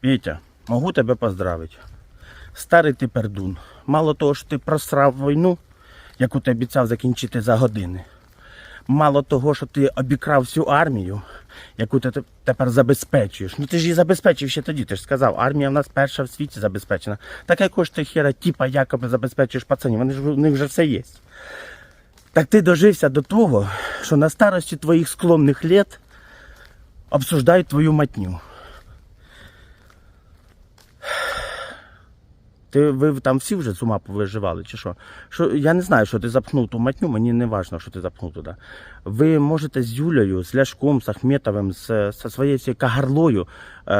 Петя, можу тебе поздравити. Старий ти пердун. Мало того, що ти просрав війну, яку ти обіцяв закінчити за години. Мало того, що ти обікрав всю армію, яку ти тепер забезпечуєш. Ну ти ж її забезпечив ще тоді. Ти ж сказав, армія в нас перша в світі забезпечена. Так якось ти хера, типа, якоби забезпечуєш пацанів, вони ж в них вже все є. Так ти дожився до того, що на старості твоїх склонних літ обсуждають твою матню. Ти ви там всі вже з ума повиживали, чи що? що? Я не знаю, що ти запхнув ту матню, мені не важливо, що ти запхнув туди. Ви можете з Юлею, з Ляшком, з Ахметовим, з, з своєю цією Кагарлою, е,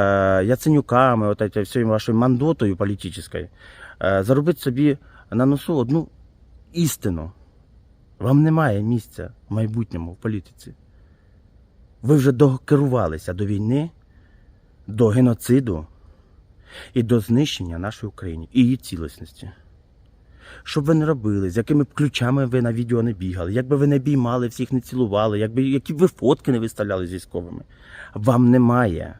Яценюками, от цією всією вашою мандотою політичною, е, заробити собі на носу одну істину. Вам немає місця в майбутньому в політиці. Ви вже докерувалися до війни, до геноциду і до знищення нашої України і її цілісності. Що б ви не робили, з якими б ключами ви на відео не бігали, як би ви не біймали, всіх не цілували, якби, які б ви фотки не виставляли з військовими. Вам немає.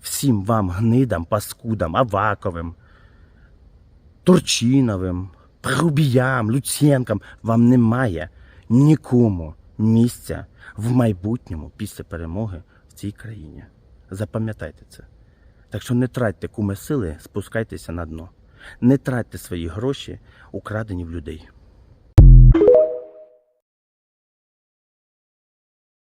Всім вам гнидам, паскудам, Аваковим, Турчиновим, Грубіям, Люценкам, вам немає нікому місця в майбутньому після перемоги в цій країні. Запам'ятайте це. Так що не тратьте куми сили, спускайтеся на дно. Не тратьте свої гроші, украдені в людей.